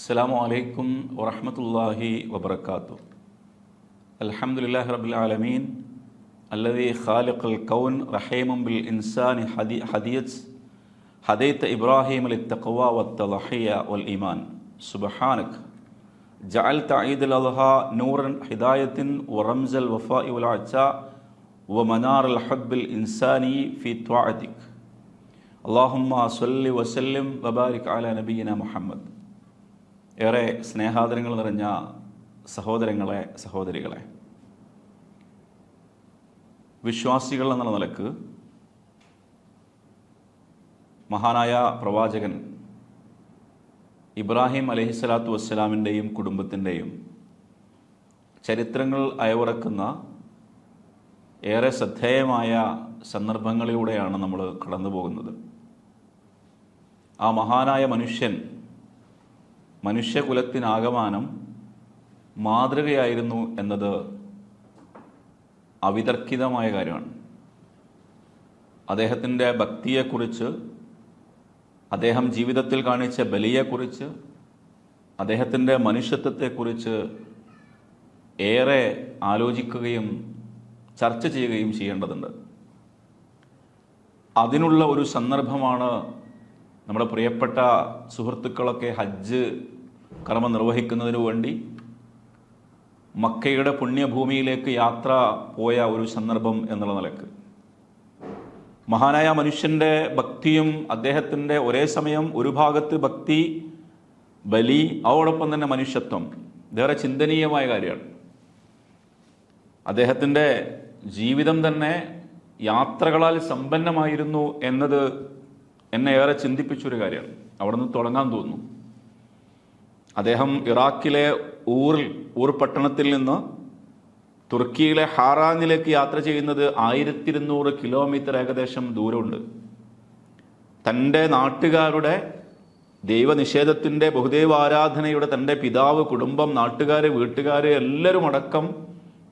السلام عليكم ورحمة الله وبركاته. الحمد لله رب العالمين الذي خالق الكون رحيم بالإنسان حديث حديث إبراهيم للتقوى والتضحية والإيمان. سبحانك. جعلت عيد الأضحى نورا هداية ورمز الوفاء നൂറൻ ومنار الحب الإنساني في طاعتك. اللهم صل وسلم وبارك على نبينا محمد. ഏറെ സ്നേഹാദരങ്ങൾ നിറഞ്ഞ സഹോദരങ്ങളെ സഹോദരികളെ. വിശ്വാസികൾ എന്നുള്ള നിലയ്ക്ക് മഹാനായ പ്രവാചകൻ ഇബ്രാഹിം അലഹിസ്വലാത്തു വസ്സലാമിന്റെയും കുടുംബത്തിന്റെയും ചരിത്രങ്ങൾ അയവിറക്കുന്ന ഏറെ ശ്രദ്ധേയമായ സന്ദർഭങ്ങളിലൂടെയാണ് നമ്മൾ കടന്നു പോകുന്നത് ആ മഹാനായ മനുഷ്യൻ മനുഷ്യകുലത്തിനാകമാനം മാതൃകയായിരുന്നു എന്നത് അവിതർക്കിതമായ കാര്യമാണ്. അദ്ദേഹത്തിന്റെ ഭക്തിയെക്കുറിച്ച് അദ്ദേഹം ജീവിതത്തിൽ കാണിച്ച ബലിയെക്കുറിച്ച് അദ്ദേഹത്തിന്റെ മനുഷ്യത്വത്തെക്കുറിച്ച് ഏറെ ആലോചിക്കുകയും ചർച്ച ചെയ്യുകയും ചെയ്യേണ്ടതുണ്ട്. അതിനുള്ള ഒരു സന്ദർഭമാണ് നമ്മുടെ പ്രിയപ്പെട്ട സുഹൃത്തുക്കളൊക്കെ ഹജ്ജ് കർമ്മം നിർവഹിക്കുന്നതിന് വേണ്ടി മക്കയുടെ പുണ്യഭൂമിയിലേക്ക് യാത്ര പോയ ഒരു സന്ദർഭം എന്നുള്ള നിലയ്ക്ക്. മഹാനായ മനുഷ്യന്റെ ഭക്തിയും അദ്ദേഹത്തിന്റെ ഒരേ സമയം ഒരു ഭാഗത്ത് ഭക്തി ബലി അതോടൊപ്പം തന്നെ മനുഷ്യത്വം ഇതേറെ ചിന്തനീയമായ കാര്യമാണ്. അദ്ദേഹത്തിന്റെ ജീവിതം തന്നെ യാത്രകളാൽ സമ്പന്നമായിരുന്നു എന്നത് എന്നെ ഏറെ ചിന്തിപ്പിച്ചൊരു കാര്യമാണ്. അവിടെ നിന്ന് തുടങ്ങാൻ തോന്നുന്നു. അദ്ദേഹം ഇറാഖിലെ ഊറിൽ ഊർ പട്ടണത്തിൽ നിന്ന് തുർക്കിയിലെ ഹാറാനിലേക്ക് യാത്ര ചെയ്യുന്നത് ആയിരത്തി ഇരുന്നൂറ് കിലോമീറ്റർ ഏകദേശം ദൂരമുണ്ട്. തന്റെ നാട്ടുകാരുടെ ദൈവനിഷേധത്തിന്റെ ബഹുദൈവ ആരാധനയുടെ തന്റെ പിതാവ് കുടുംബം നാട്ടുകാർ വീട്ടുകാർ എല്ലാവരും അടക്കം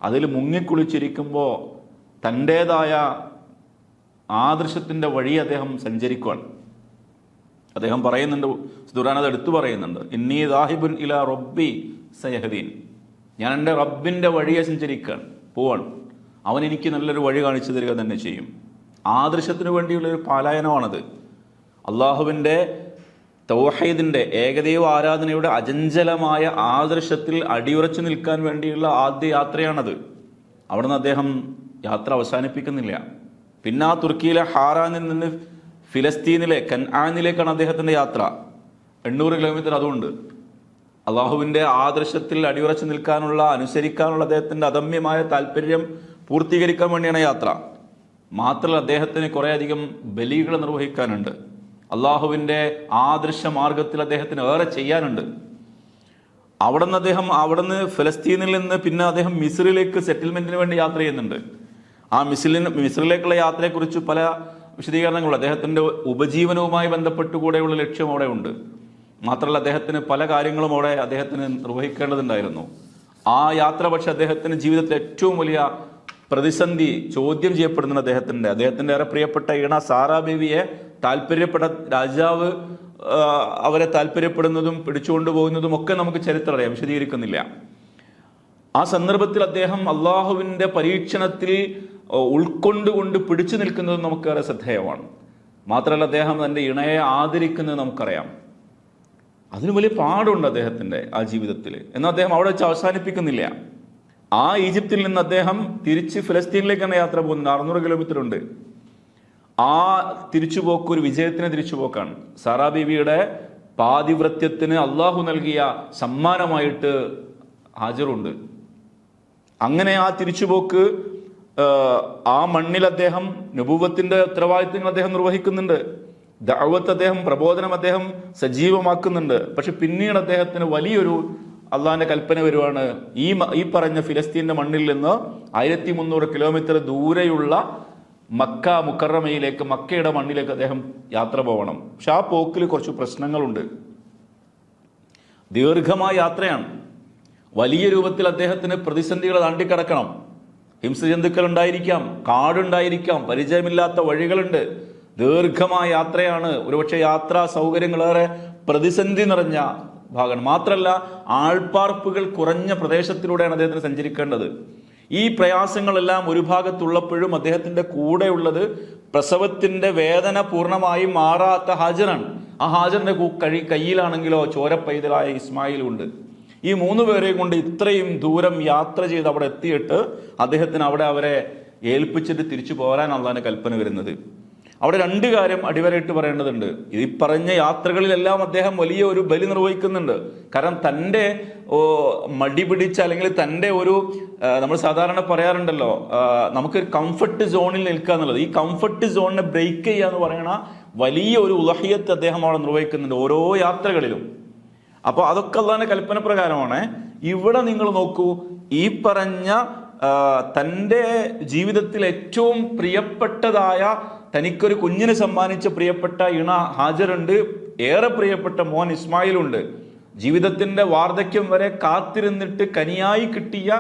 അതിൽ മുങ്ങിക്കുളിച്ചിരിക്കുമ്പോൾ തന്റേതായ ആദർശത്തിന്റെ വഴി അദ്ദേഹം സഞ്ചരിക്കുകയാണ് അദ്ദേഹം പറയുന്നുണ്ട് ദുരാനത് എടുത്തു പറയുന്നുണ്ട് ഇന്നീ ദാഹിബുൻ ഇല റബ്ബി സയഹദീൻ. ഞാൻ എന്റെ റബ്ബിന്റെ വഴിയെ സഞ്ചരിക്കുകയാണ് പോവാണ്. അവൻ എനിക്ക് നല്ലൊരു വഴി കാണിച്ചു തരിക തന്നെ ചെയ്യും. ആദർശത്തിന് വേണ്ടിയുള്ളൊരു പാലായനമാണത്. അള്ളാഹുവിന്റെ തൗഹീദിന്റെ ഏകദൈവ ആരാധനയുടെ അചഞ്ചലമായ ആദർശത്തിൽ അടിയുറച്ചു നിൽക്കാൻ വേണ്ടിയുള്ള ആദ്യ യാത്രയാണത്. അവിടുന്ന് അദ്ദേഹം യാത്ര അവസാനിപ്പിക്കുന്നില്ല. പിന്നെ ആ തുർക്കിയിലെ ഹാറാനിൽ നിന്ന് ഫിലസ്തീനിലെ കൻആനിലേക്കാണ് അദ്ദേഹത്തിന്റെ യാത്ര. എണ്ണൂറ് കിലോമീറ്റർ അതുകൊണ്ട് അള്ളാഹുവിന്റെ ആദർശത്തിൽ അടിയുറച്ചു നിൽക്കാനുള്ള അനുസരിക്കാനുള്ള അദ്ദേഹത്തിന്റെ അദമ്യമായ താല്പര്യം പൂർത്തീകരിക്കാൻ വേണ്ടിയാണ് യാത്ര. മാത്രമല്ല അദ്ദേഹത്തിന് കുറേയധികം ബലികൾ നിർവഹിക്കാനുണ്ട്. അള്ളാഹുവിന്റെ ആദർശ മാർഗത്തിൽ അദ്ദേഹത്തിന് ഏറെ ചെയ്യാനുണ്ട്. അവിടെ നിന്ന് അദ്ദേഹം അവിടെ നിന്ന് ഫലസ്തീനിൽ നിന്ന് പിന്നെ അദ്ദേഹം മിസ്രിലേക്ക് സെറ്റിൽമെന്റിന് വേണ്ടി യാത്ര ചെയ്യുന്നുണ്ട്. ആ മിസിലിന് മിസിലേക്കുള്ള യാത്രയെക്കുറിച്ച് പല വിശദീകരണങ്ങളും അദ്ദേഹത്തിന്റെ ഉപജീവനവുമായി ബന്ധപ്പെട്ടുകൂടെയുള്ള ലക്ഷ്യം അവിടെ ഉണ്ട്. മാത്രമല്ല അദ്ദേഹത്തിന് പല കാര്യങ്ങളും അവിടെ അദ്ദേഹത്തിന് നിർവഹിക്കേണ്ടതുണ്ടായിരുന്നു. ആ യാത്ര പക്ഷെ അദ്ദേഹത്തിന് ജീവിതത്തിൽ ഏറ്റവും വലിയ പ്രതിസന്ധി ചോദ്യം ചെയ്യപ്പെടുന്ന അദ്ദേഹത്തിന്റെ അദ്ദേഹത്തിന്റെ ഏറെ പ്രിയപ്പെട്ട ഈണ സാറാ ബേബിയെ താല്പര്യപ്പെട്ട രാജാവ് അവരെ താല്പര്യപ്പെടുന്നതും പിടിച്ചുകൊണ്ടു പോകുന്നതും ഒക്കെ നമുക്ക് ചരിത്രം അറിയാം. വിശദീകരിക്കുന്നില്ല. ആ സന്ദർഭത്തിൽ അദ്ദേഹം അള്ളാഹുവിന്റെ പരീക്ഷണത്തിൽ ഉൾക്കൊണ്ടുകൊണ്ട് പിടിച്ചു നിൽക്കുന്നത് നമുക്കേറെ ശ്രദ്ധേയമാണ്. മാത്രമല്ല അദ്ദേഹം തന്റെ ഇണയെ ആദരിക്കുന്നത് നമുക്കറിയാം. അതിന് വലിയ പാടുണ്ട് അദ്ദേഹത്തിന്റെ ആ ജീവിതത്തിൽ. എന്നാൽ അദ്ദേഹം അവിടെ വെച്ച് അവസാനിപ്പിക്കുന്നില്ല. ആ ഈജിപ്തിൽ നിന്ന് അദ്ദേഹം തിരിച്ച് ഫലസ്തീനിലേക്കാണ് യാത്ര പോകുന്നത്. അറുന്നൂറ് കിലോമീറ്റർ ഉണ്ട്. ആ തിരിച്ചുപോക്ക് ഒരു വിജയത്തിന് തിരിച്ചുപോക്കാണ്. സാറാ ബീവിയുടെ പാതിവ്രത്യത്തിന് അള്ളാഹു നൽകിയ സമ്മാനമായിട്ട് ഹാജറുണ്ട്. അങ്ങനെ ആ തിരിച്ചുപോക്ക് ആ, മണ്ണിൽ അദ്ദേഹം നുപൂവത്തിന്റെ ഉത്തരവാദിത്തങ്ങൾ അദ്ദേഹം നിർവഹിക്കുന്നുണ്ട്. ദഅവത്ത് അദ്ദേഹം പ്രബോധനം അദ്ദേഹം സജീവമാക്കുന്നുണ്ട്. പക്ഷെ പിന്നീട് അദ്ദേഹത്തിന് വലിയൊരു അള്ളാഹിന്റെ കൽപ്പന വരുവാണ്. ഈ ഈ പറഞ്ഞ ഫിലസ്തീന്റെ മണ്ണിൽ നിന്ന് ആയിരത്തി മുന്നൂറ് കിലോമീറ്റർ ദൂരെയുള്ള മക്ക മുക്കറമയിലേക്ക് മക്കയുടെ മണ്ണിലേക്ക് അദ്ദേഹം യാത്ര പോകണം പക്ഷെ ആ പോക്കിൽ കുറച്ച് പ്രശ്നങ്ങളുണ്ട്. ദീർഘമായ യാത്രയാണ്. വലിയ രൂപത്തിൽ അദ്ദേഹത്തിന് പ്രതിസന്ധികൾ താണ്ടിക്കിടക്കണം. ഹിംസജന്തുക്കൾ ഉണ്ടായിരിക്കാം കാടുണ്ടായിരിക്കാം പരിചയമില്ലാത്ത വഴികളുണ്ട്. ദീർഘമായ യാത്രയാണ് ഒരുപക്ഷെ യാത്രാ സൗകര്യങ്ങളേറെ പ്രതിസന്ധി നിറഞ്ഞ ഭാഗമാണ്. മാത്രമല്ല ആൾപ്പാർപ്പുകൾ കുറഞ്ഞ പ്രദേശത്തിലൂടെയാണ് അദ്ദേഹത്തിന് സഞ്ചരിക്കേണ്ടത്. ഈ പ്രയാസങ്ങളെല്ലാം ഒരു ഭാഗത്തുള്ളപ്പോഴും അദ്ദേഹത്തിന്റെ കൂടെയുള്ളത് പ്രസവത്തിന്റെ വേദന പൂർണമായി മാറാത്ത ഹാജറാണ് ആ ഹാജറിന്റെ കു- കഴി കയ്യിലാണെങ്കിലോ ചോരപ്പൈതലായ ഇസ്മായിലും ഉണ്ട്. ഈ മൂന്ന് പേരെയും കൊണ്ട് ഇത്രയും ദൂരം യാത്ര ചെയ്ത് അവിടെ എത്തിയിട്ട് അദ്ദേഹത്തിന് അവിടെ അവരെ ഏൽപ്പിച്ചിട്ട് തിരിച്ചു പോരാൻ അള്ളാന്റെ കൽപ്പന വരുന്നത്. അവിടെ രണ്ട് കാര്യം അടിവരയിട്ട് പറയേണ്ടതുണ്ട്. ഈ പറഞ്ഞ യാത്രകളിലെല്ലാം അദ്ദേഹം വലിയ ഒരു ബലി നിർവഹിക്കുന്നുണ്ട്. കാരണം തന്റെ മടി പിടിച്ച അല്ലെങ്കിൽ തന്റെ ഒരു നമ്മൾ സാധാരണ പറയാറുണ്ടല്ലോ നമുക്ക് നമുക്കൊരു കംഫർട്ട് സോണിൽ നിൽക്കുക എന്നുള്ളത്. ഈ കംഫർട്ട് സോണിനെ ബ്രേക്ക് ചെയ്യുക എന്ന് പറയണ വലിയ ഒരു ഉലഹിയത്ത് അദ്ദേഹം അവിടെ നിർവഹിക്കുന്നുണ്ട് ഓരോ യാത്രകളിലും. അപ്പോൾ അതൊക്കെ അള്ളാന്റെ കൽപ്പന പ്രകാരമാണ്. ഇവിടെ നിങ്ങൾ നോക്കൂ ഈ പറഞ്ഞ തന്റെ ജീവിതത്തിൽ ഏറ്റവും പ്രിയപ്പെട്ടതായ തനിക്കൊരു കുഞ്ഞിനെ സമ്മാനിച്ച പ്രിയപ്പെട്ട ഇണ ഹാജറുണ്ട് ഏറെ പ്രിയപ്പെട്ട മോൻ ഇസ്മായിലുണ്ട്. ജീവിതത്തിന്റെ വാർദ്ധക്യം വരെ കാത്തിരുന്നിട്ട് കനിയായി കിട്ടിയ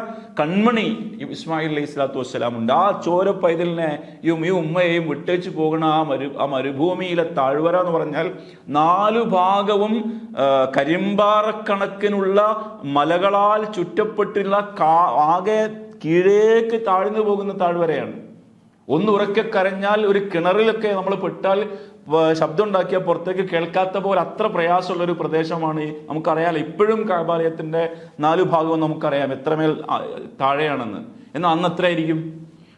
കൺമണി ഇസ്മായിൽ അലൈഹി സ്വലാത്തു വസ്സലാം ഉണ്ട്. ആ ചോര പൈതലിനെ ഈ ഉമ്മയെയും വിട്ടേച്ച് പോകണ ആ മരു ആ മരുഭൂമിയിലെ താഴ്വര എന്ന് പറഞ്ഞാൽ നാലു ഭാഗവും കരിമ്പാറക്കണക്കിനുള്ള മലകളാൽ ചുറ്റപ്പെട്ടുള്ള കാ- ആകെ കീഴേക്ക് താഴ്ന്നു പോകുന്ന താഴ്വരയാണ്. ഒന്ന് ഉറക്കെ കരഞ്ഞാൽ ഒരു കിണറിലൊക്കെ നമ്മൾ പെട്ടാൽ ശബ്ദം ഉണ്ടാക്കിയാൽ പുറത്തേക്ക് കേൾക്കാത്ത പോലെ അത്ര പ്രയാസമുള്ള ഒരു പ്രദേശമാണ് നമുക്കറിയാലോ. ഇപ്പോഴും കാബാലയത്തിന്റെ നാലു ഭാഗവും നമുക്കറിയാം എത്രമേൽ താഴെയാണെന്ന്. എന്നാൽ അന്ന് എത്രയായിരിക്കും?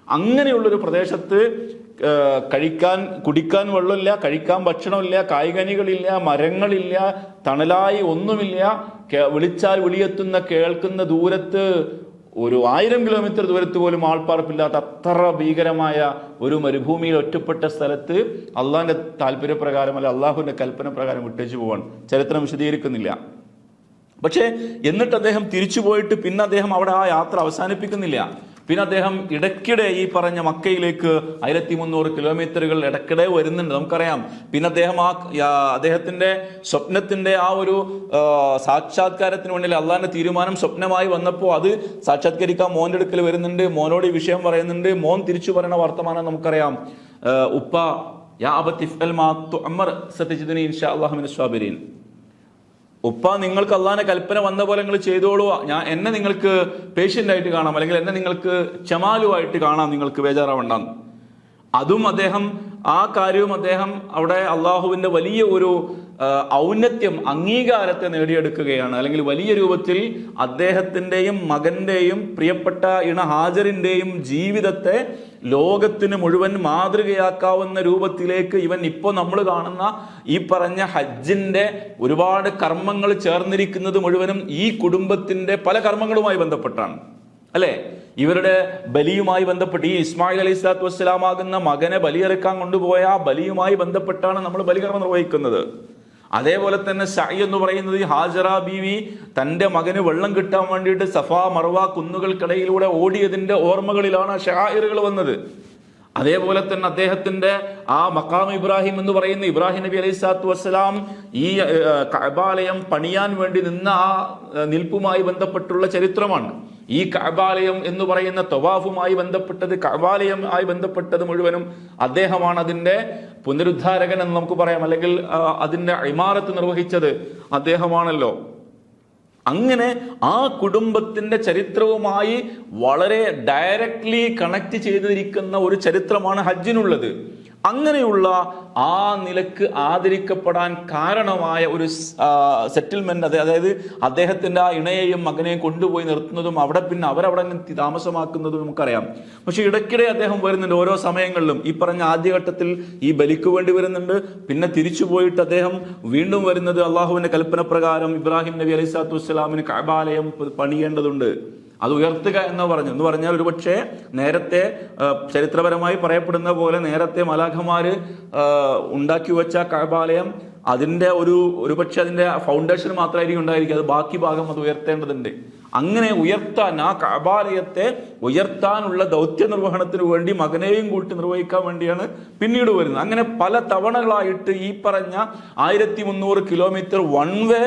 അങ്ങനെയുള്ളൊരു പ്രദേശത്ത് കഴിക്കാൻ കുടിക്കാൻ വെള്ളമില്ല കഴിക്കാൻ ഭക്ഷണമില്ല കായികനികളില്ല മരങ്ങളില്ല തണലായി ഒന്നുമില്ല വിളിച്ചാൽ വിളിയെത്തുന്ന കേൾക്കുന്ന ദൂരത്ത് ഒരു ആയിരം കിലോമീറ്റർ ദൂരത്ത് പോലും ആൾപ്പാർപ്പില്ലാത്ത അത്ര ഭീകരമായ ഒരു മരുഭൂമിയിൽ ഒറ്റപ്പെട്ട സ്ഥലത്ത് അള്ളാഹിന്റെ താല്പര്യപ്രകാരം അല്ല അള്ളാഹുവിന്റെ കൽപ്പന പ്രകാരം വിട്ടേച്ചു പോവാൻ ചരിത്രം വിശദീകരിക്കുന്നില്ല. പക്ഷേ എന്നിട്ട് അദ്ദേഹം തിരിച്ചു പോയിട്ട് പിന്നെ അദ്ദേഹം അവിടെ ആ യാത്ര അവസാനിപ്പിക്കുന്നില്ല. പിന്നെ അദ്ദേഹം ഇടയ്ക്കിടെ ഈ പറഞ്ഞ മക്കയിലേക്ക് ആയിരത്തി മുന്നൂറ് കിലോമീറ്ററുകൾ ഇടയ്ക്കിടെ വരുന്നുണ്ട്. നമുക്കറിയാം. പിന്നെ അദ്ദേഹം ആ അദ്ദേഹത്തിന്റെ സ്വപ്നത്തിന്റെ ആ ഒരു സാക്ഷാത്കാരത്തിന് വേണ്ടി അള്ളാഹിന്റെ തീരുമാനം സ്വപ്നമായി വന്നപ്പോൾ അത് സാക്ഷാത്കരിക്കാൻ മോന്റെ അടുക്കൽ വരുന്നുണ്ട്. മോനോട് ഈ വിഷയം പറയുന്നുണ്ട്. മോൻ തിരിച്ചു പറയുന്ന വർത്തമാനം നമുക്കറിയാം. ഉപ്പ യാ അബത്തി ഇഫ്അൽ മാ അമർ സത്യജിദിനി ഇൻഷാ മിനസ് സ്വാബിരീൻ ഉപ്പ നിങ്ങൾക്ക് അള്ളാഹിന്റെ കൽപ്പന വന്ന പോലെ നിങ്ങൾ ചെയ്തോളുക ഞാൻ എന്നെ നിങ്ങൾക്ക് പേഷ്യന്റ് ആയിട്ട് കാണാം അല്ലെങ്കിൽ എന്നെ നിങ്ങൾക്ക് ചമാലുമായിട്ട് കാണാം നിങ്ങൾക്ക് ബേജാറാവണ്ടെന്ന്. അതും അദ്ദേഹം ആ കാര്യവും അദ്ദേഹം അവിടെ അള്ളാഹുവിന്റെ വലിയ ഒരു ഔന്നത്യം അംഗീകാരത്തെ നേടിയെടുക്കുകയാണ്. അല്ലെങ്കിൽ വലിയ രൂപത്തിൽ അദ്ദേഹത്തിന്റെയും മകന്റെയും പ്രിയപ്പെട്ട ഇണ ഹാജറിന്റെയും ജീവിതത്തെ ലോകത്തിന് മുഴുവൻ മാതൃകയാക്കാവുന്ന രൂപത്തിലേക്ക് ഇവൻ ഇപ്പോൾ നമ്മൾ കാണുന്ന ഈ പറഞ്ഞ ഹജ്ജിന്റെ ഒരുപാട് കർമ്മങ്ങൾ ചേർന്നിരിക്കുന്നത് മുഴുവനും ഈ കുടുംബത്തിന്റെ പല കർമ്മങ്ങളുമായി ബന്ധപ്പെട്ടാണ്. അല്ലേ? ഇവരുടെ ബലിയുമായി ബന്ധപ്പെട്ട് ഈ ഇസ്മായിൽ അലി സ്വലാത്തു വസ്സലാമാകുന്ന മകനെ ബലിയെറുക്കാൻ കൊണ്ടുപോയ ആ ബലിയുമായി ബന്ധപ്പെട്ടാണ് നമ്മൾ ബലികർമ്മം നിർവഹിക്കുന്നത്. അതേപോലെ തന്നെ ഷൈ എന്ന് പറയുന്നത് ഈ ഹാജറ ബീവി തന്റെ മകന് വെള്ളം കിട്ടാൻ വേണ്ടിയിട്ട് സഫ മർവ കുന്നുകൾക്കിടയിലൂടെ ഓടിയതിന്റെ ഓർമ്മകളിലാണ് ഷായിറുകൾ വന്നത്. അതേപോലെ തന്നെ അദ്ദേഹത്തിന്റെ ആ മക്കാം ഇബ്രാഹിം എന്ന് പറയുന്ന ഇബ്രാഹിം നബി അലൈഹി സ്വലാത്തു വസ്സലാം ഈ കബാലയം പണിയാൻ വേണ്ടി നിന്ന ആ നിൽപ്പുമായി ബന്ധപ്പെട്ടുള്ള ചരിത്രമാണ്. ഈ കഅബാലയം എന്ന് പറയുന്ന തവാഫുമായി ബന്ധപ്പെട്ടത് കഅബാലയം ആയി ബന്ധപ്പെട്ടത് മുഴുവനും അദ്ദേഹമാണ് അതിന്റെ പുനരുദ്ധാരകൻ എന്ന് നമുക്ക് പറയാം. അല്ലെങ്കിൽ അതിന്റെ ഇമാറത്ത് നിർവഹിച്ചത് അദ്ദേഹമാണല്ലോ. അങ്ങനെ ആ കുടുംബത്തിന്റെ ചരിത്രവുമായി വളരെ ഡയറക്ട്ലി കണക്ട് ചെയ്തിരിക്കുന്ന ഒരു ചരിത്രമാണ് ഹജ്ജിനുള്ളത്. അങ്ങനെയുള്ള ആ നിലയ്ക്ക് ആദരിക്കപ്പെടാൻ കാരണമായ ഒരു സെറ്റിൽമെന്റ് അത് അതായത് അദ്ദേഹത്തിന്റെ ആ ഇണയെയും മകനെയും കൊണ്ടുപോയി നിർത്തുന്നതും അവിടെ പിന്നെ അവരവിടെ താമസമാക്കുന്നതും നമുക്കറിയാം. പക്ഷെ ഇടയ്ക്കിടെ അദ്ദേഹം വരുന്നുണ്ട് ഓരോ സമയങ്ങളിലും. ഈ പറഞ്ഞ ആദ്യഘട്ടത്തിൽ ഈ ബലിക്ക് വേണ്ടി വരുന്നുണ്ട്. പിന്നെ തിരിച്ചു പോയിട്ട് അദ്ദേഹം വീണ്ടും വരുന്നത് അള്ളാഹുവിന്റെ കൽപ്പന പ്രകാരം ഇബ്രാഹിം നബി അലൈഹി വസ്സലാമിന് കഅബാലയം പണിയേണ്ടതുണ്ട്. അത് ഉയർത്തുക എന്ന് പറഞ്ഞു. എന്ന് പറഞ്ഞാൽ ഒരുപക്ഷെ നേരത്തെ ചരിത്രപരമായി പറയപ്പെടുന്ന പോലെ നേരത്തെ മലാഖമാര് ഉണ്ടാക്കി വെച്ച കഅബാലയം അതിന്റെ ഒരു ഒരുപക്ഷെ അതിന്റെ ഫൗണ്ടേഷൻ മാത്രമായിരിക്കും ഉണ്ടായിരിക്കുക. അത് ബാക്കി ഭാഗം അത് ഉയർത്തേണ്ടതുണ്ട്. അങ്ങനെ ഉയർത്താൻ ആ കബാലയത്തെ ഉയർത്താനുള്ള ദൗത്യ നിർവഹണത്തിന് വേണ്ടി മകനെയും കൂട്ടി നിർവഹിക്കാൻ വേണ്ടിയാണ് പിന്നീട് വരുന്നത്. അങ്ങനെ പല തവണകളായിട്ട് ഈ പറഞ്ഞ ആയിരത്തി മുന്നൂറ് കിലോമീറ്റർ വൺ വേ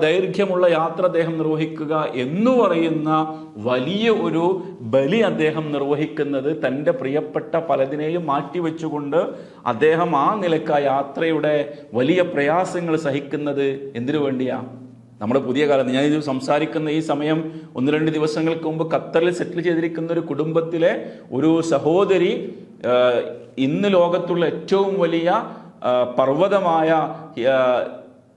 ദൈർഘ്യമുള്ള യാത്ര അദ്ദേഹം നിർവഹിക്കുക എന്ന് പറയുന്ന വലിയ ഒരു ബലി അദ്ദേഹം നിർവഹിക്കുന്നത് തന്റെ പ്രിയപ്പെട്ട പലതിനെയും മാറ്റിവെച്ചുകൊണ്ട് അദ്ദേഹം ആ നിലയ്ക്ക് യാത്രയുടെ വലിയ പ്രയാസങ്ങൾ സഹിക്കുന്നത് എന്തിനു വേണ്ടിയാ? നമ്മുടെ പുതിയ കാലത്ത് ഞാനിത് സംസാരിക്കുന്ന ഈ സമയം ഒന്ന് രണ്ട് ദിവസങ്ങൾക്ക് മുമ്പ് ഖത്തറിൽ സെറ്റിൽ ചെയ്തിരിക്കുന്ന ഒരു കുടുംബത്തിലെ ഒരു സഹോദരി ഇന്ന് ലോകത്തുള്ള ഏറ്റവും വലിയ പർവതമായ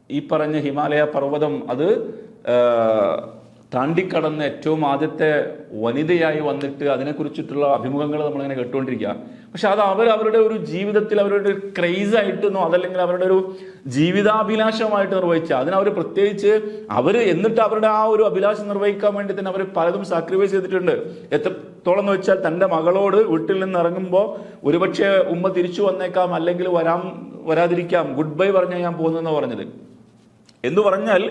ഈ പറഞ്ഞ ഹിമാലയ പർവതം അത് താണ്ടിക്കടന്ന് ഏറ്റവും ആദ്യത്തെ വനിതയായി വന്നിട്ട് അതിനെക്കുറിച്ചിട്ടുള്ള അഭിമുഖങ്ങൾ നമ്മളിങ്ങനെ കേട്ടുകൊണ്ടിരിക്കുക. പക്ഷെ അത് അവർ അവരുടെ ഒരു ജീവിതത്തിൽ അവരുടെ ഒരു ക്രൈസ് ആയിട്ടെന്നോ അതല്ലെങ്കിൽ അവരുടെ ഒരു ജീവിതാഭിലാഷമായിട്ട് നിർവഹിച്ച അതിന് അവർ പ്രത്യേകിച്ച് അവർ എന്നിട്ട് അവരുടെ ആ ഒരു അഭിലാഷം നിർവഹിക്കാൻ വേണ്ടി തന്നെ അവർ പലതും സാക്രിഫൈസ് ചെയ്തിട്ടുണ്ട്. എത്രത്തോളം എന്ന് വെച്ചാൽ തന്റെ മകളോട് വീട്ടിൽ നിന്ന് ഇറങ്ങുമ്പോൾ ഒരുപക്ഷെ ഉമ്മ തിരിച്ചു വന്നേക്കാം അല്ലെങ്കിൽ വരാം വരാതിരിക്കാം ഗുഡ് ബൈ പറഞ്ഞാൽ ഞാൻ പോകുന്നതെന്ന് പറഞ്ഞത്. എന്ന് പറഞ്ഞാൽ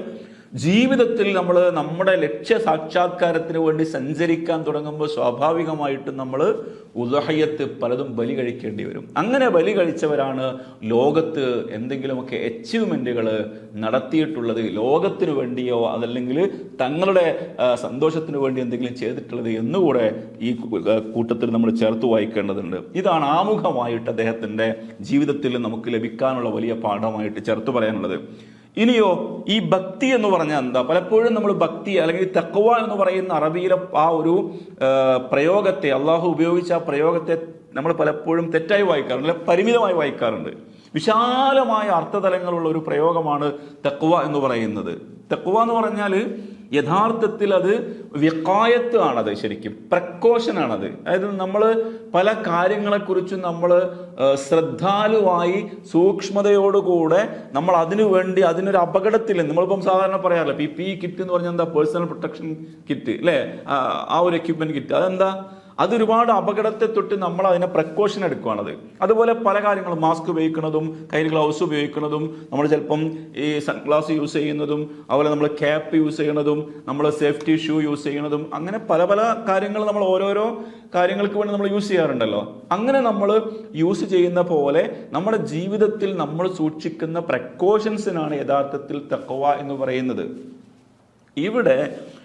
ജീവിതത്തിൽ നമ്മൾ നമ്മുടെ ലക്ഷ്യ സാക്ഷാത്കാരത്തിന് വേണ്ടി സഞ്ചരിക്കാൻ തുടങ്ങുമ്പോൾ സ്വാഭാവികമായിട്ടും നമ്മൾ ഉദഹയത്ത് പലതും ബലി കഴിക്കേണ്ടി വരും. അങ്ങനെ ബലി കഴിച്ചവരാണ് ലോകത്ത് എന്തെങ്കിലുമൊക്കെ അച്ചീവ്മെന്റുകൾ നടത്തിയിട്ടുള്ളത് ലോകത്തിനു വേണ്ടിയോ അതല്ലെങ്കിൽ തങ്ങളുടെ സന്തോഷത്തിന് വേണ്ടി എന്തെങ്കിലും ചെയ്തിട്ടുള്ളത് എന്നുകൂടെ ഈ കൂട്ടത്തിൽ നമ്മൾ ചേർത്ത് വായിക്കേണ്ടതുണ്ട്. ഇതാണ് ആമുഖമായിട്ട് അദ്ദേഹത്തിന്റെ ജീവിതത്തിൽ നമുക്ക് ലഭിക്കാനുള്ള വലിയ പാഠമായിട്ട് ചേർത്ത് പറയാനുള്ളത്. ഇനിയോ ഈ ഭക്തി എന്ന് പറഞ്ഞാൽ എന്താ? പലപ്പോഴും നമ്മൾ ഭക്തി അല്ലെങ്കിൽ തക്കുവ എന്ന് പറയുന്ന അറബിയിലെ ആ ഒരു പ്രയോഗത്തെ അള്ളാഹു ഉപയോഗിച്ച ആ പ്രയോഗത്തെ നമ്മൾ പലപ്പോഴും തെറ്റായി വായിക്കാറുണ്ട് അല്ലെ പരിമിതമായി വായിക്കാറുണ്ട്. വിശാലമായ അർത്ഥതലങ്ങളുള്ള ഒരു പ്രയോഗമാണ് തക്കുവ എന്ന് പറയുന്നത്. തക്കുവ എന്ന് പറഞ്ഞാൽ യഥാർത്ഥത്തിൽ അത് വിക്കായത്ത് ആണത് ശരിക്കും. പ്രക്കോഷൻ ആണത് അതായത് നമ്മൾ പല കാര്യങ്ങളെക്കുറിച്ചും നമ്മൾ ശ്രദ്ധാലുവായി സൂക്ഷ്മതയോടുകൂടെ നമ്മൾ അതിനു വേണ്ടി അതിനൊരു അപകടത്തിൽ നമ്മളിപ്പം സാധാരണ പറയാറില്ല പി പി കിറ്റ് എന്ന് പറഞ്ഞാൽ എന്താ? പേഴ്സണൽ പ്രൊട്ടക്ഷൻ കിറ്റ് അല്ലേ ആ ഒരു എക്യുപ്മെന്റ് കിറ്റ്. അതെന്താ? അത് ഒരുപാട് അപകടത്തെ തൊട്ട് നമ്മൾ അതിനെ പ്രിക്കോഷൻ എടുക്കുകയാണത് അതുപോലെ പല കാര്യങ്ങളും മാസ്ക് ഉപയോഗിക്കുന്നതും കയ്യിൽ ഗ്ലൗസ് ഉപയോഗിക്കുന്നതും നമ്മൾ ചിലപ്പം ഈ സൺഗ്ലാസ് യൂസ് ചെയ്യുന്നതും അതുപോലെ നമ്മൾ ക്യാപ്പ് യൂസ് ചെയ്യുന്നതും നമ്മൾ സേഫ്റ്റി ഷൂ യൂസ് ചെയ്യുന്നതും അങ്ങനെ പല പല കാര്യങ്ങൾ നമ്മൾ ഓരോരോ കാര്യങ്ങൾക്ക് വേണ്ടി നമ്മൾ യൂസ് ചെയ്യാറുണ്ടല്ലോ. അങ്ങനെ നമ്മൾ യൂസ് ചെയ്യുന്ന പോലെ നമ്മുടെ ജീവിതത്തിൽ നമ്മൾ സൂക്ഷിക്കുന്ന പ്രിക്കോഷൻസിനാണ് യഥാർത്ഥത്തിൽ തക്കവ എന്ന് പറയുന്നത്. ഇവിടെ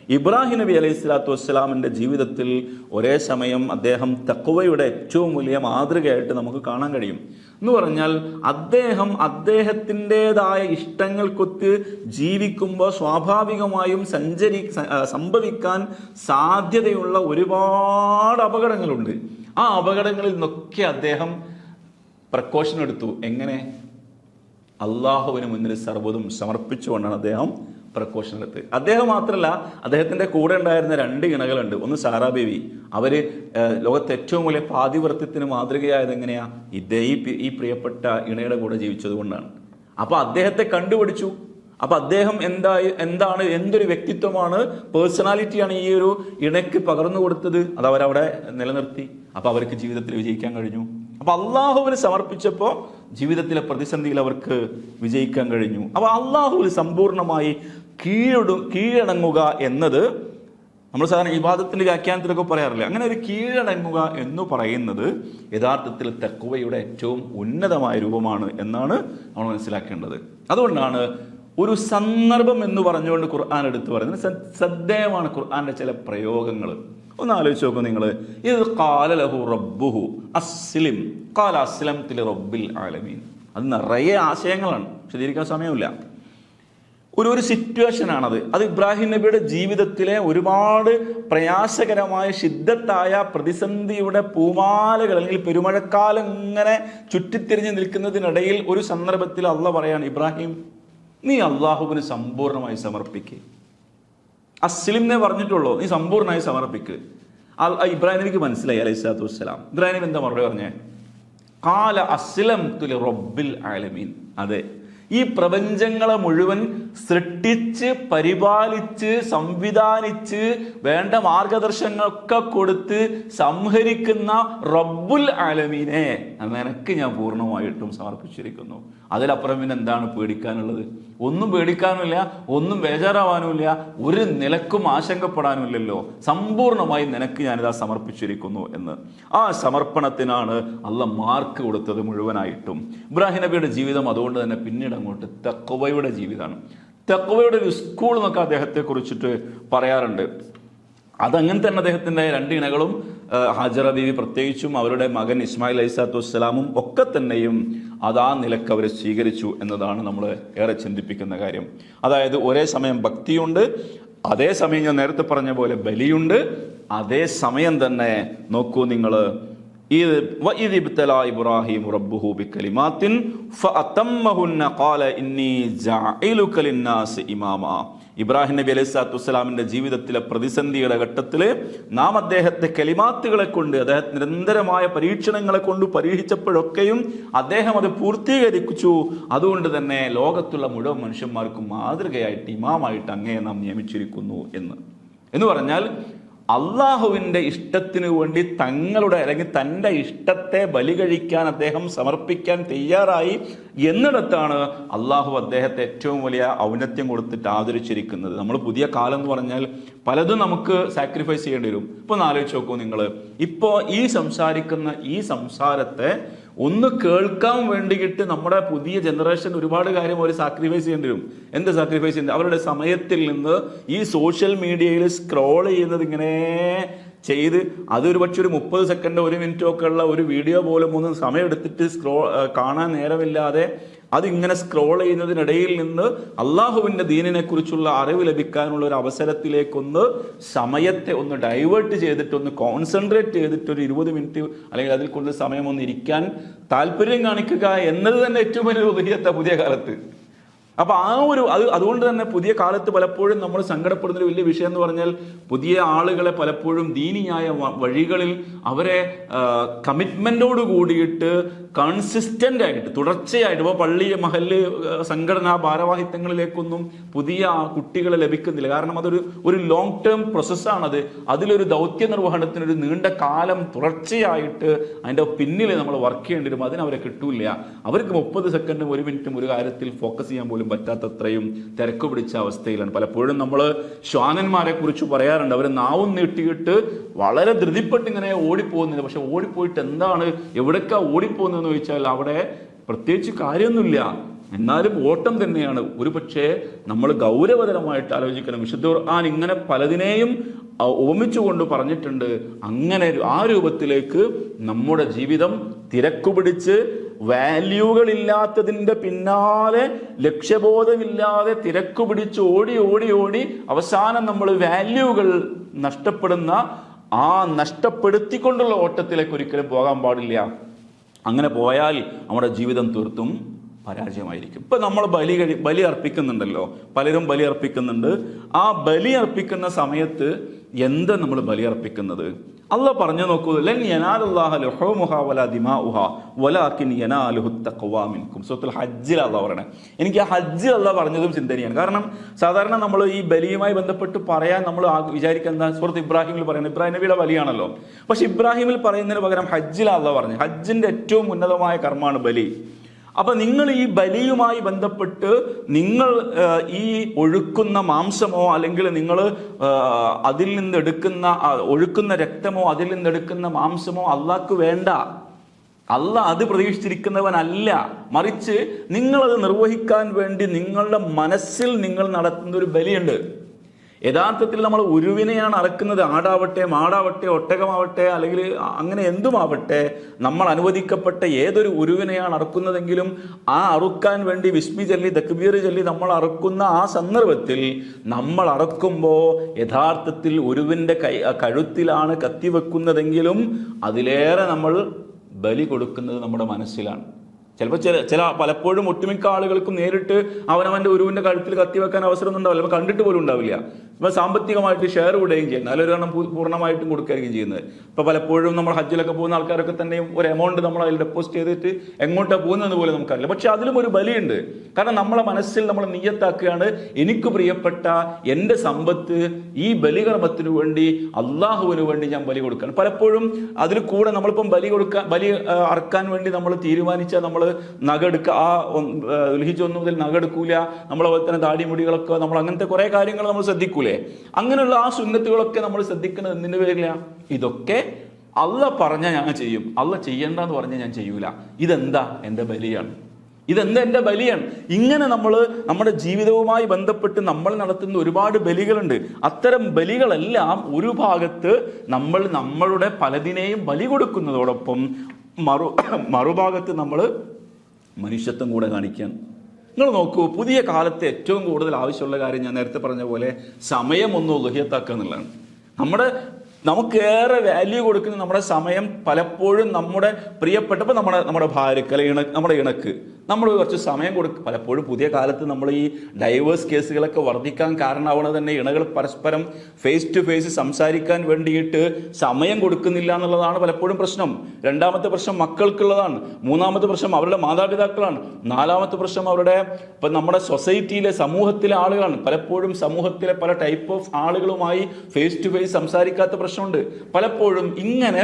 ഇബ്രാഹിം നബി അലൈഹി സ്വലാത്തു വസ്സലാമിന്റെ ജീവിതത്തിൽ ഒരേ സമയം അദ്ദേഹം തക്കുവയുടെ ഏറ്റവും വലിയ മാതൃകയായിട്ട് നമുക്ക് കാണാൻ കഴിയും. എന്ന് പറഞ്ഞാൽ അദ്ദേഹം അദ്ദേഹത്തിന്റെതായ ഇഷ്ടങ്ങൾക്കൊത്ത് ജീവിക്കുമ്പോൾ സ്വാഭാവികമായും സഞ്ചരി സംഭവിക്കാൻ സാധ്യതയുള്ള ഒരുപാട് അപകടങ്ങളുണ്ട്. ആ അപകടങ്ങളിൽ നിന്നൊക്കെ അദ്ദേഹം പ്രക്കോഷൻ എടുത്തു എങ്ങനെ? അള്ളാഹുവിന് മുന്നിൽ സർവതും സമർപ്പിച്ചുകൊണ്ടാണ് അദ്ദേഹം പ്രക്കോഷൻ എടുത്ത് അദ്ദേഹം മാത്രമല്ല അദ്ദേഹത്തിന്റെ കൂടെ ഉണ്ടായിരുന്ന രണ്ട് ഇണകളുണ്ട്. ഒന്ന് സാറാബേവി അവർ ലോകത്തെ ഏറ്റവും വലിയ പാതിവൃത്യത്തിന് മാതൃകയായത് എങ്ങനെയാ? ഇതേ ഈ പ്രിയപ്പെട്ട ഇണയുടെ കൂടെ ജീവിച്ചത് കൊണ്ടാണ്. അപ്പൊ അദ്ദേഹത്തെ കണ്ടുപിടിച്ചു. അപ്പോൾ അദ്ദേഹം എന്താ എന്താണ് എന്തൊരു വ്യക്തിത്വമാണ് പേഴ്സണാലിറ്റിയാണ് ഈ ഒരു ഇണയ്ക്ക് പകർന്നു കൊടുത്തത്? അത് അവരവിടെ നിലനിർത്തി. അപ്പോൾ അവർക്ക് ജീവിതത്തിൽ വിജയിക്കാൻ കഴിഞ്ഞു. അപ്പൊ അള്ളാഹുവിന് സമർപ്പിച്ചപ്പോൾ ജീവിതത്തിലെ പ്രതിസന്ധിയിൽ അവർക്ക് വിജയിക്കാൻ കഴിഞ്ഞു. അപ്പൊ അള്ളാഹുവിൽ സമ്പൂർണമായി കീഴടു കീഴടങ്ങുക എന്നത് നമ്മൾ സാധാരണ വിവാദത്തിന്റെ വ്യാഖ്യാനത്തിലൊക്കെ പറയാറില്ല? അങ്ങനെ ഒരു കീഴടങ്ങുക എന്ന് പറയുന്നത് യഥാർത്ഥത്തിൽ തെക്കുവയുടെ ഏറ്റവും ഉന്നതമായ രൂപമാണ് എന്നാണ് നമ്മൾ മനസ്സിലാക്കേണ്ടത്. അതുകൊണ്ടാണ് ഒരു സന്ദർഭം എന്ന് പറഞ്ഞുകൊണ്ട് ഖുർആൻ എടുത്തു പറയുന്നത്. ശ്രദ്ധേയമാണ് ഖുർആന്റെ ചില പ്രയോഗങ്ങൾ ഒന്ന് ആലോചിച്ച് നോക്കൂ നിങ്ങൾ ഇത് കാലലഹു റബ്ബുഹു അസ്ലിം. കാല അസ്ലം തിൽ റബ്ബിൽ ആലമീൻ. അത് നിറയെ ആശയങ്ങളാണ്. വിശദീകരിക്കാൻ സമയമില്ല. ഒരു ഒരു സിറ്റുവേഷൻ ആണത്. അത് ഇബ്രാഹിം നബിയുടെ ജീവിതത്തിലെ ഒരുപാട് പ്രയാസകരമായ ശിദ്ധത്തായ പ്രതിസന്ധിയുടെ പൂമാലകൾ അല്ലെങ്കിൽ പെരുമഴക്കാലം ഇങ്ങനെ ചുറ്റിത്തിരിഞ്ഞ് നിൽക്കുന്നതിനിടയിൽ ഒരു സന്ദർഭത്തിൽ അള്ള പറയാണ് ഇബ്രാഹിം നീ അള്ളാഹുവിന് സമ്പൂർണമായി സമർപ്പിക്കുക അസ്ലിം എന്നേ പറഞ്ഞിട്ടുള്ളൂ നീ സമ്പൂർണമായി സമർപ്പിക്ക്. ഇബ്രാഹിം നബിക്ക് മനസ്സിലായി അലൈഹി സ്വലാത്തു വസ്സലാം. ഇബ്രാഹിം എന്താ മറുപടി പറഞ്ഞേ? കാല അസ്ലം തുലി റബ്ബിൽ ആലമീൻ. അതെ. ഈ പ്രപഞ്ചങ്ങളെ മുഴുവൻ സൃഷ്ടിച്ച് പരിപാലിച്ച് സംവിധാനിച്ച് വേണ്ട മാർഗദർശനങ്ങളൊക്കെ കൊടുത്ത് സംഹരിക്കുന്ന റബ്ബുൽ ആലമീനെ. നിനക്ക് ഞാൻ പൂർണമായിട്ടും സമർപ്പിച്ചിരിക്കുന്നു. അതിലപ്പുറം പിന്നെ എന്താണ് പേടിക്കാനുള്ളത്? ഒന്നും പേടിക്കാനുമില്ല ഒന്നും ബേജാറാവാനുമില്ല ഒരു നിലക്കും ആശങ്കപ്പെടാനുമില്ലല്ലോ. സമ്പൂർണമായി നിനക്ക് ഞാനിതാ സമർപ്പിച്ചിരിക്കുന്നു എന്ന്. ആ സമർപ്പണത്തിനാണ് അല്ല മാർക്ക് കൊടുത്തത് മുഴുവനായിട്ടും. ഇബ്രാഹിം നബിയുടെ ജീവിതം അതുകൊണ്ട് തന്നെ പിന്നീട് അങ്ങോട്ട് തെക്കവയുടെ ജീവിതമാണ്. തെക്കവയുടെ ഒരു സ്കൂൾ എന്നൊക്കെ അദ്ദേഹത്തെ കുറിച്ചിട്ട് പറയാറുണ്ട്. അതങ്ങനെ തന്നെ അദ്ദേഹത്തിന്റെ രണ്ട് ഇണകളും ഹാജറ ബീവി പ്രത്യേകിച്ചും അവരുടെ മകൻ ഇസ്മായിൽ അലിസാത്തു വസ്സലാമും ഒക്കെ തന്നെയും അതാ നിലയ്ക്ക് അവരെ സ്വീകരിച്ചു എന്നതാണ് നമ്മൾ ഏറെ ചിന്തിപ്പിക്കുന്ന കാര്യം. അതായത് ഒരേ സമയം ഭക്തിയുണ്ട് അതേസമയം ഞാൻ നേരത്തെ പറഞ്ഞ പോലെ ബലിയുണ്ട് അതേ സമയം തന്നെ നോക്കൂ നിങ്ങൾ ഇബ്രാഹിം ഖാല ഇന്നി ലിന്നാസി ഇമാമാ. ഇബ്രാഹിം നബി അലൈഹി സ്വലാത്തു വസ്സലാമിന്റെ ജീവിതത്തിലെ പ്രതിസന്ധിയുടെ ഘട്ടത്തിൽ നാം അദ്ദേഹത്തെ കലിമാത്തുകളെ കൊണ്ട് അദ്ദേഹം നിരന്തരമായ പരീക്ഷണങ്ങളെ കൊണ്ട് പരീക്ഷിച്ചപ്പോഴൊക്കെയും അദ്ദേഹം അത് പൂർത്തീകരിച്ചു. അതുകൊണ്ട് തന്നെ ലോകത്തുള്ള മുഴുവൻ മനുഷ്യന്മാർക്കും മാതൃകയായിട്ട് ഇമാമായിട്ട് അങ്ങേ നാം നിയമിച്ചിരിക്കുന്നു എന്ന്. എന്ന് പറഞ്ഞാൽ അള്ളാഹുവിന്റെ ഇഷ്ടത്തിനു വേണ്ടി തങ്ങളുടെ അല്ലെങ്കിൽ തന്റെ ഇഷ്ടത്തെ ബലി കഴിക്കാൻ അദ്ദേഹം സമർപ്പിക്കാൻ തയ്യാറായി എന്നിടത്താണ് അള്ളാഹു അദ്ദേഹത്തെ ഏറ്റവും വലിയ ഔന്നത്യം കൊടുത്തിട്ട് ആദരിച്ചിരിക്കുന്നത്. നമ്മൾ പുതിയ കാലം എന്ന് പറഞ്ഞാൽ പലതും നമുക്ക് സാക്രിഫൈസ് ചെയ്യേണ്ടി വരും. ഇപ്പൊ ഒന്ന് ആലോചിച്ച് നോക്കൂ നിങ്ങൾ ഇപ്പോൾ ഈ സംസാരിക്കുന്ന ഈ സംസാരത്തെ ഒന്ന് കേൾക്കാൻ വേണ്ടിയിട്ട് നമ്മുടെ പുതിയ ജനറേഷൻ ഒരുപാട് കാര്യം അവർ സാക്രിഫൈസ് ചെയ്യേണ്ടി വരും. എന്ത് സാക്രിഫൈസ് ചെയ്യുന്നത് അവരുടെ സമയത്തിൽ നിന്ന് ഈ സോഷ്യൽ മീഡിയയിൽ സ്ക്രോൾ ചെയ്യുന്നത് ഇങ്ങനെ ചെയ്ത് അതൊരു പക്ഷെ ഒരു മുപ്പത് സെക്കൻഡ് ഒരു മിനിറ്റോ ഒക്കെ ഉള്ള ഒരു വീഡിയോ പോലും ഒന്നും സമയം എടുത്തിട്ട് സ്ക്രോ കാണാൻ നേരമില്ലാതെ അതിങ്ങനെ സ്ക്രോൾ ചെയ്യുന്നതിനിടയിൽ നിന്ന് അള്ളാഹുവിന്റെ ദീനിനെ കുറിച്ചുള്ള അറിവ് ലഭിക്കാനുള്ള ഒരു അവസരത്തിലേക്കൊന്ന് സമയത്തെ ഒന്ന് ഡൈവേർട്ട് ചെയ്തിട്ട് ഒന്ന് കോൺസെൻട്രേറ്റ് ചെയ്തിട്ട് ഒരു ഇരുപത് മിനിറ്റ് അല്ലെങ്കിൽ അതിൽ കൂടുതൽ സമയം ഒന്ന് ഇരിക്കാൻ താല്പര്യം കാണിക്കുക എന്നത് തന്നെ ഏറ്റവും വലിയ ഉദയത്തെ പുതിയ കാലത്ത്. അപ്പൊ ആ ഒരു അത് അതുകൊണ്ട് തന്നെ പുതിയ കാലത്ത് പലപ്പോഴും നമ്മൾ സങ്കടപ്പെടുന്ന ഒരു വലിയ വിഷയം എന്ന് പറഞ്ഞാൽ പുതിയ ആളുകളെ പലപ്പോഴും ദീനിയായ വഴികളിൽ അവരെ കമ്മിറ്റ്മെന്റോട് കൂടിയിട്ട് കൺസിസ്റ്റന്റ് ആയിട്ട് തുടർച്ചയായിട്ട് ഇപ്പോൾ പള്ളി മഹൽ സംഘടന ഭാരവാഹിത്വങ്ങളിലേക്കൊന്നും പുതിയ കുട്ടികളെ ലഭിക്കുന്നില്ല. കാരണം അതൊരു ഒരു ലോങ് ടേം പ്രോസസ്സാണത് അതിലൊരു ദൗത്യ നിർവഹണത്തിന് ഒരു നീണ്ട കാലം തുടർച്ചയായിട്ട് അതിന്റെ പിന്നിൽ നമ്മൾ വർക്ക് ചെയ്യേണ്ടി വരും അതിനവരെ അവരെ കിട്ടൂല അവർക്ക് മുപ്പത് സെക്കൻഡും ഒരു മിനിറ്റും ഒരു കാര്യത്തിൽ ഫോക്കസ് ചെയ്യാൻ പോലും പറ്റാത്തത്രയും തിരക്ക് പിടിച്ച അവസ്ഥയിലാണ്. പലപ്പോഴും നമ്മൾ ശ്വാനന്മാരെ കുറിച്ച് പറയാറുണ്ട്. അവർ നാവും നീട്ടിയിട്ട് വളരെ ധൃതിപ്പെട്ട് ഇങ്ങനെ ഓടിപ്പോകുന്നില്ല. പക്ഷെ ഓടിപ്പോയിട്ട് എന്താണ്? എവിടേക്കാ ഓടിപ്പോകുന്നതെന്ന് ചോദിച്ചാൽ അവിടെ പ്രത്യേകിച്ച് കാര്യമൊന്നുമില്ല. എന്നാലും ഓട്ടം തന്നെയാണ്. ഒരു പക്ഷേ നമ്മൾ ഗൗരവതരമായിട്ട് ആലോചിക്കണം. വിശുദ്ധ ഖുർആൻ ഇങ്ങനെ പലതിനെയും ഓമിച്ചുകൊണ്ട് പറഞ്ഞിട്ടുണ്ട്. അങ്ങനെ ആ രൂപത്തിലേക്ക് നമ്മുടെ ജീവിതം തിരക്കുപിടിച്ച് വാല്യൂകളില്ലാത്തതിന്റെ പിന്നാലെ ലക്ഷ്യബോധമില്ലാതെ തിരക്കുപിടിച്ച് ഓടി ഓടി ഓടി അവസാനം നമ്മൾ വാല്യൂകൾ നഷ്ടപ്പെടുന്ന ആ നഷ്ടപ്പെടുത്തിക്കൊണ്ടുള്ള ഓട്ടത്തിലേക്ക് ഒരിക്കലും പോകാൻ പാടില്ല. അങ്ങനെ പോയാൽ നമ്മുടെ ജീവിതം തീർത്തും പരാജയമായിരിക്കും. ഇപ്പം നമ്മൾ ബലി കഴി ബലി അർപ്പിക്കുന്നുണ്ടല്ലോ. പലരും ബലി അർപ്പിക്കുന്നുണ്ട്. ആ ബലി അർപ്പിക്കുന്ന സമയത്ത് എന്താ നമ്മൾ ബലി അർപ്പിക്കുന്നത്? അല്ല പറഞ്ഞു നോക്കൂ സൂറത്തുൽ ഹജ്ജിൽ അല്ല പറയണേ. എനിക്ക് ആ ഹജ്ജ് അല്ല പറഞ്ഞതും ചിന്തനയാണ്. കാരണം സാധാരണ നമ്മൾ ഈ ബലിയുമായി ബന്ധപ്പെട്ട് പറയാൻ നമ്മൾ വിചാരിക്കുന്ന സുഹൃത്ത് ഇബ്രാഹിമിൽ പറയുന്നത് ഇബ്രാഹിം നബിയുടെ ബലിയാണല്ലോ. പക്ഷെ ഇബ്രാഹിമിൽ പറയുന്നതിന് പകരം ഹജ്ജിലല്ല പറഞ്ഞു. ഹജ്ജിന്റെ ഏറ്റവും ഉന്നതമായ കർമ്മമാണ് ബലി. അപ്പൊ നിങ്ങൾ ഈ ബലിയുമായി ബന്ധപ്പെട്ട് നിങ്ങൾ ഈ ഒഴുക്കുന്ന മാംസമോ അല്ലെങ്കിൽ നിങ്ങൾ അതിൽ നിന്ന് എടുക്കുന്ന ആ, ഒഴുക്കുന്ന രക്തമോ അതിൽ നിന്ന് എടുക്കുന്ന മാംസമോ അള്ളാഹ്ക്ക് വേണ്ട. അല്ല അത് പ്രതീക്ഷിച്ചിരിക്കുന്നവനല്ല. മറിച്ച് നിങ്ങളത് നിർവഹിക്കാൻ വേണ്ടി നിങ്ങളുടെ മനസ്സിൽ നിങ്ങൾ നടത്തുന്ന ഒരു ബലിയുണ്ട്. യഥാർത്ഥത്തിൽ നമ്മൾ ഉരുവിനെയാണ് അറക്കുന്നത്. ആടാവട്ടെ മാടാവട്ടെ ഒട്ടകമാവട്ടെ അല്ലെങ്കിൽ അങ്ങനെ എന്തുമാവട്ടെ നമ്മൾ അനുവദിക്കപ്പെട്ട ഏതൊരു ഉരുവിനെയാണ് അറക്കുന്നതെങ്കിലും ആ അറുക്കാൻ വേണ്ടി വിസ്മി ചൊല്ലി ദക്ബീർ ചൊല്ലി നമ്മൾ അറക്കുന്ന ആ സന്ദർഭത്തിൽ നമ്മൾ അറക്കുമ്പോൾ യഥാർത്ഥത്തിൽ ഉരുവിന്റെ കൈ കഴുത്തിലാണ് കത്തിവെക്കുന്നതെങ്കിലും അതിലേറെ നമ്മൾ ബലി കൊടുക്കുന്നത് നമ്മുടെ മനസ്സിലാണ്. ചിലപ്പോൾ ചില ചില പലപ്പോഴും ഒട്ടുമിക്ക ആളുകൾക്കും നേരിട്ട് അവനവന്റെ ഉരുവിന്റെ കഴുത്തിൽ കത്തി വെക്കാൻ അവസരമൊന്നും ഉണ്ടാവില്ല. കണ്ടിട്ട് പോലും ഉണ്ടാവില്ല. ഇപ്പൊ സാമ്പത്തികമായിട്ട് ഷെയർ വിടുകയും ചെയ്യുന്നത് നല്ലൊരു കാരണം പൂർണമായിട്ടും കൊടുക്കുകയും ചെയ്യുന്നത്. ഇപ്പൊ പലപ്പോഴും നമ്മൾ ഹജ്ജിലൊക്കെ പോകുന്ന ആൾക്കാരൊക്കെ തന്നെയും ഒരു എമൗണ്ട് നമ്മൾ അതിൽ ഡെപ്പോസിറ്റ് ചെയ്തിട്ട് എങ്ങോട്ടാണ് പോകുന്നത് പോലെ നമുക്കറിയില്ല. പക്ഷെ അതിലും ഒരു ബലിയുണ്ട്. കാരണം നമ്മളെ മനസ്സിൽ നമ്മൾ നിയത്താക്കുകയാണ്. എനിക്ക് പ്രിയപ്പെട്ട എന്റെ സമ്പത്ത് ഈ ബലികർമ്മത്തിനു വേണ്ടി അള്ളാഹുവിന് വേണ്ടി ഞാൻ ബലി കൊടുക്കുകയാണ്. പലപ്പോഴും അതിൽ കൂടെ നമ്മളിപ്പം ബലി കൊടുക്കാൻ ബലി അറക്കാൻ വേണ്ടി നമ്മൾ തീരുമാനിച്ചാൽ നമ്മൾ നഗെടുക്കുക ആ ദുൽഹിജ് ഒന്ന് മുതൽ നഗെടുക്കൂല നമ്മളെ പോലെ തന്നെ താടി മുടികളൊക്കെ നമ്മൾ അങ്ങനത്തെ കുറേ കാര്യങ്ങൾ നമ്മൾ ശ്രദ്ധിക്കൂലേ. അങ്ങനെയുള്ള ആ സുന്നത്തുകളൊക്കെ നമ്മൾ ശ്രദ്ധിക്കുന്നത് എന്തിന്റെ പേരില്ല ഇതൊക്കെ അല്ല പറഞ്ഞാൽ ഞാൻ ചെയ്യും. അല്ല ചെയ്യണ്ടെന്ന് പറഞ്ഞാൽ ഞാൻ ചെയ്യൂല. ഇതെന്താ? എന്റെ ബലിയാണ്. ഇതെന്താ എന്റെ ബലിയാണ്? ഇങ്ങനെ നമ്മൾ നമ്മുടെ ജീവിതവുമായി ബന്ധപ്പെട്ട് നമ്മൾ നടത്തുന്ന ഒരുപാട് ബലികളുണ്ട്. അത്തരം ബലികളെല്ലാം ഒരു ഭാഗത്ത് നമ്മൾ നമ്മളുടെ പലതിനെയും ബലി കൊടുക്കുന്നതോടൊപ്പം മറു മറുഭാഗത്ത് നമ്മൾ മനുഷ്യത്വം കൂടെ കാണിക്കാൻ നിങ്ങൾ നോക്കൂ പുതിയ കാലത്ത് ഏറ്റവും കൂടുതൽ ആവശ്യമുള്ള കാര്യം ഞാൻ നേരത്തെ പറഞ്ഞ പോലെ സമയം ഒന്ന് എന്നുള്ളതാണ്. നമ്മുടെ നമുക്കേറെ വാല്യൂ കൊടുക്കുന്ന നമ്മുടെ സമയം പലപ്പോഴും നമ്മുടെ പ്രിയപ്പെട്ടപ്പോൾ നമ്മുടെ നമ്മുടെ ഭാര്യക്ക് അല്ലെങ്കിൽ ഇണ നമ്മുടെ ഇണക്ക്. നമ്മൾ കുറച്ച് സമയം കൊടുക്കും പലപ്പോഴും പുതിയ കാലത്ത് നമ്മൾ ഈ ഡൈവേഴ്സ് കേസുകളൊക്കെ വർദ്ധിക്കാൻ കാരണമാവുന്നത് തന്നെ ഇണകൾ പരസ്പരം ഫേസ് ടു ഫേസ് സംസാരിക്കാൻ വേണ്ടിയിട്ട് സമയം കൊടുക്കുന്നില്ല എന്നുള്ളതാണ് പലപ്പോഴും പ്രശ്നം. രണ്ടാമത്തെ പ്രശ്നം മക്കൾക്കുള്ളതാണ്. മൂന്നാമത്തെ പ്രശ്നം അവരുടെ മാതാപിതാക്കളാണ്. നാലാമത്തെ പ്രശ്നം അവരുടെ ഇപ്പം നമ്മുടെ സൊസൈറ്റിയിലെ സമൂഹത്തിലെ ആളുകളാണ്. പലപ്പോഴും സമൂഹത്തിലെ പല ടൈപ്പ് ഓഫ് ആളുകളുമായി ഫേസ് ടു ഫേസ് സംസാരിക്കാത്ത പ്രശ്നമുണ്ട് പലപ്പോഴും ഇങ്ങനെ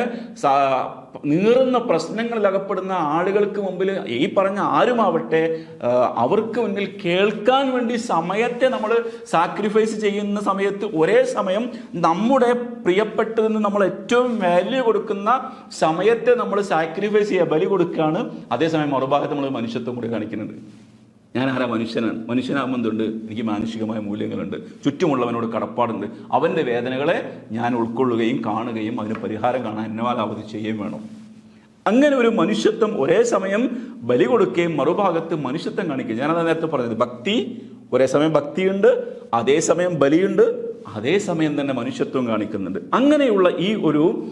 നീറുന്ന പ്രശ്നങ്ങളിൽ അകപ്പെടുന്ന ആളുകൾക്ക് മുമ്പിൽ ഈ പറഞ്ഞ ആരുമാവട്ടെ അവർക്ക് മുന്നിൽ കേൾക്കാൻ വേണ്ടി സമയത്തെ നമ്മൾ സാക്രിഫൈസ് ചെയ്യുന്ന സമയത്ത് ഒരേ സമയം നമ്മുടെ പ്രിയപ്പെട്ടതെന്ന് നമ്മൾ ഏറ്റവും വാല്യൂ കൊടുക്കുന്ന സമയത്തെ നമ്മൾ സാക്രിഫൈസ് ചെയ്യുക ബലി കൊടുക്കുകയാണ്. അതേസമയം മറുഭാഗത്ത് നമ്മൾ മനുഷ്യത്വം കൂടി കാണിക്കുന്നുണ്ട്. ഞാൻ ആരാ മനുഷ്യനാണ്? മനുഷ്യനാകുമ്പോൾ എനിക്ക് മാനുഷികമായ മൂല്യങ്ങളുണ്ട്. ചുറ്റുമുള്ളവനോട് കടപ്പാടുണ്ട്. അവന്റെ വേദനകളെ ഞാൻ ഉൾക്കൊള്ളുകയും കാണുകയും അതിന് പരിഹാരം കാണാൻ എന്നവാലാവധി ചെയ്യുകയും വേണം. അങ്ങനെ ഒരു മനുഷ്യത്വം ഒരേ സമയം ബലി കൊടുക്കുകയും മറുഭാഗത്ത് മനുഷ്യത്വം കാണിക്കുകയും. ഞാനത് നേരത്തെ പറഞ്ഞത്. ഭക്തി ഒരേ സമയം ഭക്തിയുണ്ട് അതേസമയം ബലിയുണ്ട് അതേസമയം തന്നെ മനുഷ്യത്വം കാണിക്കുന്നുണ്ട്. അങ്ങനെയുള്ള ഈ ഒരു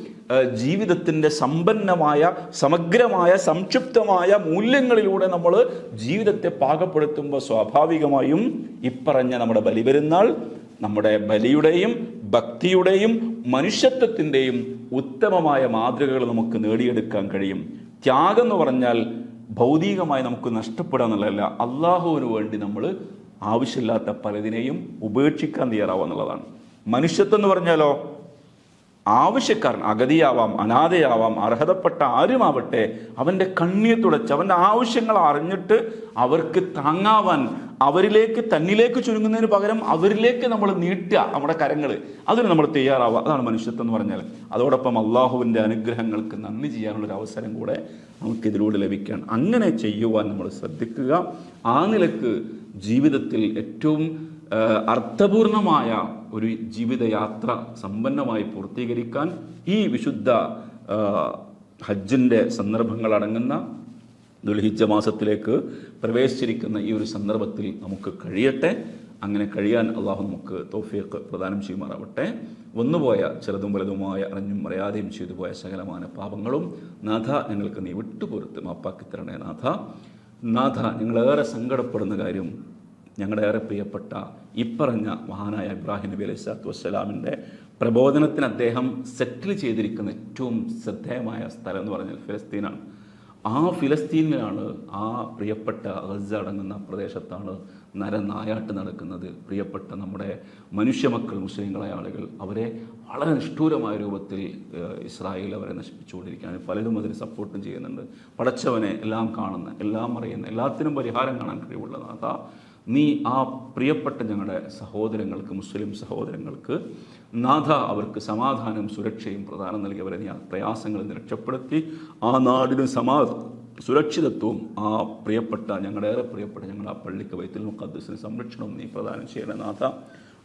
ജീവിതത്തിന്റെ സമ്പന്നമായ സമഗ്രമായ സംക്ഷിപ്തമായ മൂല്യങ്ങളിലൂടെ നമ്മൾ ജീവിതത്തെ പാകപ്പെടുത്തുമ്പോൾ സ്വാഭാവികമായും ഇപ്പറഞ്ഞ നമ്മുടെ ബലിപെരുന്നാൾ നമ്മുടെ ബലിയുടെയും ഭക്തിയുടെയും മനുഷ്യത്വത്തിന്റെയും ഉത്തമമായ മാതൃകകൾ നമുക്ക് നേടിയെടുക്കാൻ കഴിയും. ത്യാഗം എന്ന് പറഞ്ഞാൽ ഭൗതികമായി നമുക്ക് നഷ്ടപ്പെടാന്നുള്ളതല്ല. അള്ളാഹുവിന് വേണ്ടി നമ്മൾ ആവശ്യമില്ലാത്ത പലതിനെയും ഉപേക്ഷിക്കാൻ തയ്യാറാവുക എന്നുള്ളതാണ്. മനുഷ്യത്വം എന്ന് പറഞ്ഞാലോ ആവശ്യക്കാരൻ അഗതിയാവാം അനാഥയാവാം അർഹതപ്പെട്ട ആരുമാവട്ടെ അവന്റെ കണ്ണീർ തുടച്ച് അവന്റെ ആവശ്യങ്ങൾ അറിഞ്ഞിട്ട് അവർക്ക് താങ്ങാവാൻ അവരിലേക്ക് തന്നിലേക്ക് ചുരുങ്ങുന്നതിന് പകരം അവരിലേക്ക് നമ്മൾ നീട്ടുക നമ്മുടെ കരങ്ങൾ അതിന് നമ്മൾ തയ്യാറാവുക. അതാണ് മനുഷ്യത്വം എന്ന് പറഞ്ഞാൽ. അതോടൊപ്പം അള്ളാഹുവിന്റെ അനുഗ്രഹങ്ങൾക്ക് നന്ദി ചെയ്യാനുള്ളൊരു അവസരം കൂടെ നമുക്ക് ഇതിലൂടെ ലഭിക്കാൻ അങ്ങനെ ചെയ്യുവാൻ നമ്മൾ ശ്രദ്ധിക്കുക. ആ നിലയ്ക്ക് ജീവിതത്തിൽ ഏറ്റവും അർത്ഥപൂർണമായ ഒരു ജീവിതയാത്ര സമ്പന്നമായി പൂർത്തീകരിക്കാൻ ഈ വിശുദ്ധ ഹജ്ജിന്റെ സന്ദർഭങ്ങൾ അടങ്ങുന്ന ദുൽഹിജ്ജ മാസത്തിലേക്ക് പ്രവേശിച്ചിരിക്കുന്ന ഈ ഒരു സന്ദർഭത്തിൽ നമുക്ക് കഴിയട്ടെ. അങ്ങനെ കഴിയാൻ അള്ളാഹു നമുക്ക് തോഫിയൊക്കെ പ്രദാനം ചെയ്യുമാറാവട്ടെ. വന്നുപോയ ചെറുതും വലുതുമായ അറിഞ്ഞും അറിയാതെയും ചെയ്തു പോയ സകലമായ പാപങ്ങളും നാഥ ഞങ്ങൾക്ക് നീ വിട്ടുപുറത്ത് മാപ്പാക്കി തരണേ നാഥ. നാഥ ഞങ്ങളേറെ സങ്കടപ്പെടുന്ന കാര്യം ഞങ്ങളുടെ ഏറെ പ്രിയപ്പെട്ട ഇപ്പറഞ്ഞ മഹാനായ ഇബ്രാഹിം നബി അലൈഹി സ്വലാത്തു വസ്സലാമിന്റെ പ്രബോധനത്തിന് അദ്ദേഹം സെറ്റിൽ ചെയ്തിരിക്കുന്ന ഏറ്റവും ശ്രദ്ധേയമായ സ്ഥലം എന്ന് പറഞ്ഞാൽ ഫിലസ്തീനാണ്. ആ ഫിലസ്തീനിലാണ് ആ പ്രിയപ്പെട്ട ഗസ അടങ്ങുന്ന പ്രദേശത്താണ് നരനായാട്ട് നടക്കുന്നത്. പ്രിയപ്പെട്ട നമ്മുടെ മനുഷ്യമക്കൾ മുസ്ലിങ്ങളായ ആളുകൾ അവരെ വളരെ നിഷ്ഠൂരമായ രൂപത്തിൽ ഇസ്രായേൽ അവരെ നശിപ്പിച്ചുകൊണ്ടിരിക്കുകയാണ്. പലരും അതിന് സപ്പോർട്ടും ചെയ്യുന്നുണ്ട്. പടച്ചവനെ എല്ലാം കാണുന്ന എല്ലാം അറിയുന്ന എല്ലാത്തിനും പരിഹാരം കാണാൻ കഴിവുള്ള നാഥ. നീ ആ പ്രിയപ്പെട്ട ഞങ്ങളുടെ സഹോദരങ്ങൾക്ക് മുസ്ലിം സഹോദരങ്ങൾക്ക് നാഥ അവർക്ക് സമാധാനം സുരക്ഷയും പ്രധാനം നൽകി. അവരെ നീ പ്രയാസങ്ങളിൽ നിന്ന് രക്ഷപ്പെടുത്തി. ആ നാടിന് സമാ സുരക്ഷിതത്വവും ആ പ്രിയപ്പെട്ട ഞങ്ങളുടെ ഏറെ പ്രിയപ്പെട്ട ഞങ്ങളുടെ ആ പള്ളിക്ക് വൈത്തിൽ മുഖദ്സിന് സംരക്ഷണവും നീ പ്രദാനം ചെയ്യണേ നാഥ.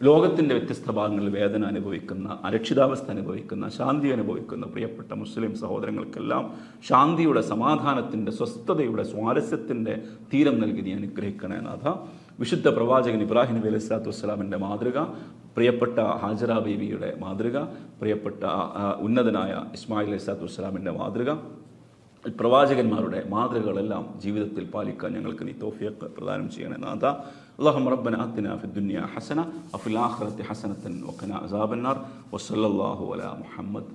ലോകത്തിന്റെ വ്യത്യസ്ത ഭാഗങ്ങളിൽ വേദന അനുഭവിക്കുന്ന അരക്ഷിതാവസ്ഥ അനുഭവിക്കുന്ന ശാന്തി അനുഭവിക്കുന്ന പ്രിയപ്പെട്ട മുസ്ലിം സഹോദരങ്ങൾക്കെല്ലാം ശാന്തിയുടെ സമാധാനത്തിന്റെ സ്വസ്ഥതയുടെ സ്വാരസ്യത്തിന്റെ തീരം നൽകി നീ അനുഗ്രഹിക്കണേ നാഥ. വിശുദ്ധ പ്രവാചകൻ ഇബ്രാഹിം നബി അലൈഹി വസ്സലാമിന്റെ മാതൃക പ്രിയപ്പെട്ട ഹാജറ ബീവിയുടെ മാതൃക പ്രിയപ്പെട്ട ഉന്നതനായ ഇസ്മായിൽ അലൈഹി സ്വലാത്തു വസ്സലാമിന്റെ മാതൃക. പ്രവാചകന്മാരുടെ മാതൃകകളെല്ലാം ജീവിതത്തിൽ പാലിക്കാൻ ഞങ്ങൾക്ക് നീ തോഫിയക്ക് പ്രദാനം ചെയ്യണേ. നാഥ അള്ളാഹം റബ്ബന അത്തിന ഫിദ്ദുനിയ ഹസന അഫിൽ ആഖിറത്തി ഹസനത്തൻ ഒക്കന അസാബന്നാർ വസല്ലല്ലാഹു അലാ മുഹമ്മദ്